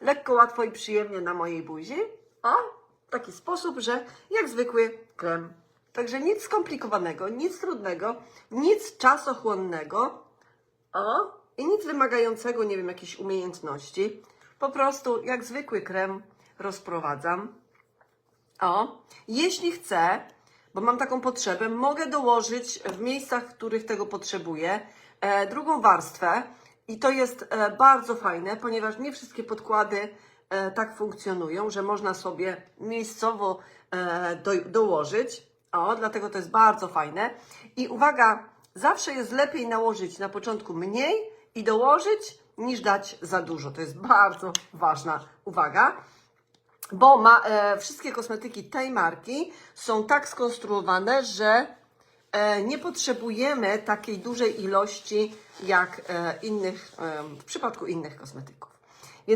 lekko, łatwo i przyjemnie na mojej buzi. O, w taki sposób, że jak zwykły krem. Także nic skomplikowanego, nic trudnego, nic czasochłonnego. O, i nic wymagającego, nie wiem, jakichś umiejętności. Po prostu jak zwykły krem rozprowadzam. O, jeśli chcę, bo mam taką potrzebę, mogę dołożyć w miejscach, w których tego potrzebuję, e, drugą warstwę. I to jest e, bardzo fajne, ponieważ nie wszystkie podkłady e, tak funkcjonują, że można sobie miejscowo e, do, dołożyć. O, dlatego to jest bardzo fajne. I uwaga, zawsze jest lepiej nałożyć na początku mniej i dołożyć, niż dać za dużo. To jest bardzo ważna uwaga bo ma, e, wszystkie kosmetyki tej marki są tak skonstruowane, że nie potrzebujemy takiej dużej ilości jak e, innych, e, w przypadku innych kosmetyków.